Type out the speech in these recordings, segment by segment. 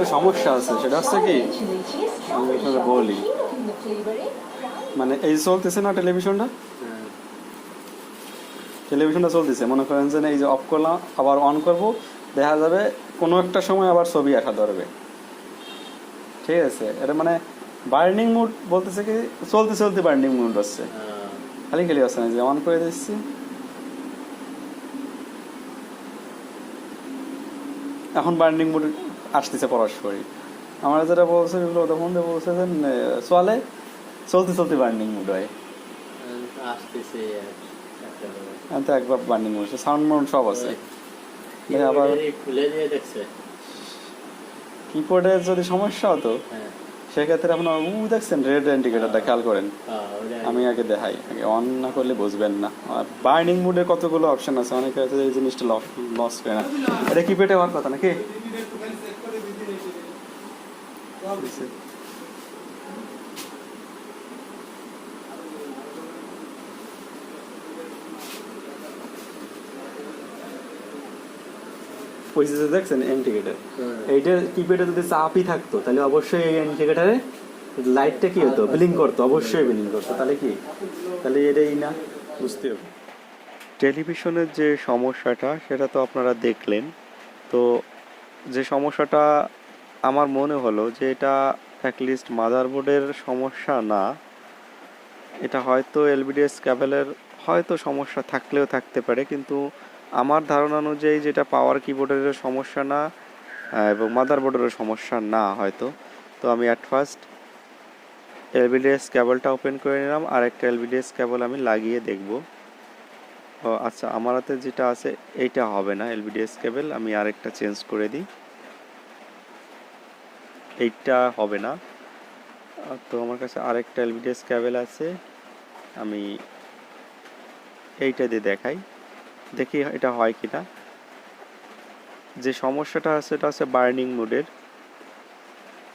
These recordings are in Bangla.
একটা সমস্যা আছে, সেটা হচ্ছে কি, আমি আপনাকে বলি মানে এই চলতেছে না টেলিভিশনটা। টেলিভিশনটা চলতেছে, মনে করেন যে এই যে অফ করলাম, আবার অন করব, দেখা যাবে কোনো একটা সময় আবার ছবি আসা ধরবে ঠিক আছে, এটা মানে বার্নিং মুড বলতেছে কি, চলতে চলতে বার্নিং মুড হচ্ছে। খালি খালি হচ্ছে না যে অন করে দিচ্ছি এখন বার্নিং মুড আসতেছে পরস্পরই। আমরা যেটা বলছে তখন বলছে যে চলে চলতে চলতে বার্নিং মুড হয়। আসতেছে তো একবার বার্নিং মুড সাউন্ড মাউন্ড সব আছে। আবার খুলে দিয়ে দেখছে। যদি সমস্যা হতো হ্যাঁ। সেক্ষেত্রে আপনার উ দেখছেন রেড ইন্ডিকেটারটা খেয়াল করেন? হ্যাঁ, আমি আগে দেখাই আগে অন না করলে বুঝবেন না। আর বার্নিং মুডের কতগুলো অপশন আছে? অনেকে আছে এই জিনিসটা লস করে না। এটা কি পেটে হওয়ার কথা নাকি? দেখছেন হুম। এইটার কিপ্যাডে যদি চাপই থাকতো তাহলে অবশ্যই এই ইন্ডিকেটারে লাইটটা কি হতো বিলিং করতো অবশ্যই বিলিং করতো তাহলে কি তাহলে এটাই না বুঝতে হবে টেলিভিশনের যে সমস্যাটা সেটা তো আপনারা দেখলেন। তো যে সমস্যাটা আমার মনে হলো যে এটা অ্যাটলিস্ট মাদারবোর্ডের সমস্যা না, এটা হয়তো এলবিডিএস ক্যাবেলের হয়তো সমস্যা থাকলেও থাকতে পারে, কিন্তু আমার ধারণা অনুযায়ী যেটা পাওয়ার কিবোর্ডের সমস্যা না এবং মাদারবোর্ডেরও সমস্যা না হয়তো। তো আমি অ্যাট ফার্স্ট এলবিডিএস কেবলটা ওপেন করে নিলাম আর একটা এলবিডিএস কেবল আমি লাগিয়ে দেখব। আচ্ছা আমার হাতে যেটা আছে, এইটা হবে না, এলবিডিএস কেবল। আমি আরেকটা চেঞ্জ করে দিই। এইটা হবে না। তো আমার কাছে আরেকটা এলবিডিএস কেবল আছে। আমি এইটা দিয়ে দেখাই। দেখি এটা হয় কিনা। যে সমস্যাটা আছে, সেটা হচ্ছে বার্নিং মোডের।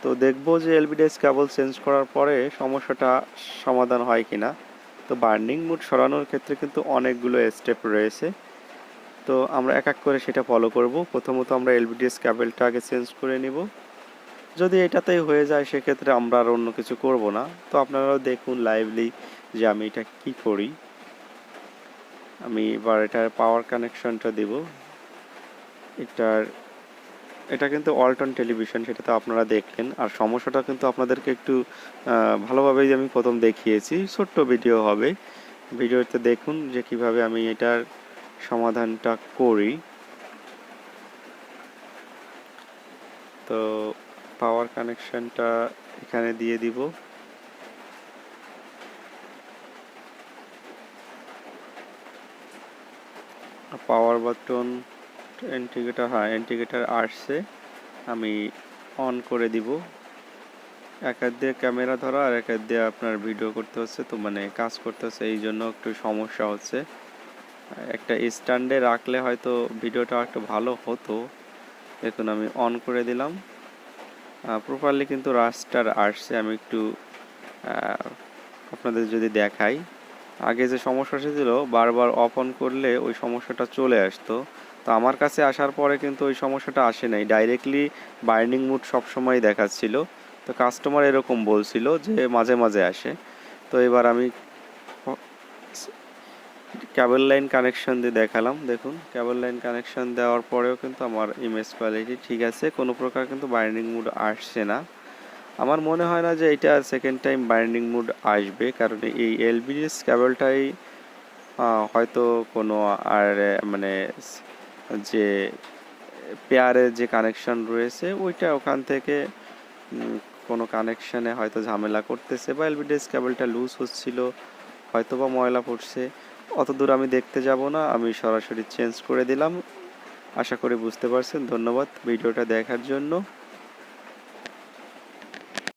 তো দেখব যে এলবিডিএস কেবল চেঞ্জ করার পরে সমস্যাটা সমাধান হয় কিনা। তো বার্নিং মুড সরানোর ক্ষেত্রে কিন্তু অনেকগুলো স্টেপ রয়েছে। তো আমরা এক এক করে সেটা ফলো করব। প্রথমত আমরা এলবিডিএস কেবলটা আগে চেঞ্জ করে নিব। যদি এটাতেই হয়ে যায়, সেক্ষেত্রে আমরা আর অন্য কিছু করব না। তো আপনারাও দেখুন লাইভলি যে আমি এটা কি করি। আমি এবার এটার পাওয়ার কানেকশনটা দেব। এটার এটা কিন্তু অল্টন টেলিভিশন সেটা তো আপনারা দেখলেন। আর সমস্যাটা কিন্তু আপনাদেরকে একটু ভালোভাবেই আমি প্রথম দেখিয়েছি। ছোট্ট ভিডিও হবে। ভিডিওতে দেখুন যে কীভাবে আমি এটার সমাধানটা করি। তো পাওয়ার কানেকশনটা এখানে দিয়ে দিব। পাওয়ার বাটন ইন্ডিকেটার হ্যাঁ ইন্ডিকেটার আসছে। আমি অন করে দিব। এক হাত দিয়ে ক্যামেরা ধরা আর এক হাত দিয়ে আপনার ভিডিও করতে হচ্ছে, তো মানে কাজ করতে হচ্ছে, এই জন্য একটু সমস্যা হচ্ছে। একটা স্ট্যান্ডে রাখলে হয়তো ভিডিওটা একটু ভালো হতো। দেখুন আমি অন করে দিলাম। প্রপারলি কিন্তু রাস্টার আসছে, আমি একটু আপনাদের যদি দেখাই। আগে যে সমস্যা ছিল, বারবার অফ অন করলে ওই সমস্যাটা চলে আসতো। তো আমার কাছে আসার পরে কিন্তু ওই সমস্যাটা আসে নাই। ডাইরেক্টলি বার্নিং মুড সবসময় দেখাচ্ছিল। তো কাস্টমার এরকম বলছিল যে মাঝে মাঝে আসে। তো এবার আমি ক্যাবল লাইন কানেকশন দিয়ে দেখালাম। দেখুন ক্যাবল লাইন কানেকশন দেওয়ার পরেও কিন্তু আমার ইমেজ কোয়ালিটি ঠিক আছে। কোনো প্রকার কিন্তু বাইন্ডিং মুড আসছে না। আমার মনে হয় না যে এটা সেকেন্ড টাইম বাইন্ডিং মুড আসবে। কারণ এই এলবিএস কেবলটাই আহ, হয়তো কোনো আর মানে যে পেয়ারের যে কানেকশন রয়েছে, ওইটা ওখান থেকে কোনো কানেকশানে হয়তো ঝামেলা করতেছে বা এলবিডিএস কেবলটা লুজ হচ্ছিল হয়তো বা ময়লা পড়ছে। অত দূর আমি দেখতে যাব না, আমি সরাসরি চেঞ্জ করে দিলাম। আশা করি বুঝতে পারছেন, ধন্যবাদ। ভিডিওটা দেখার জন্য।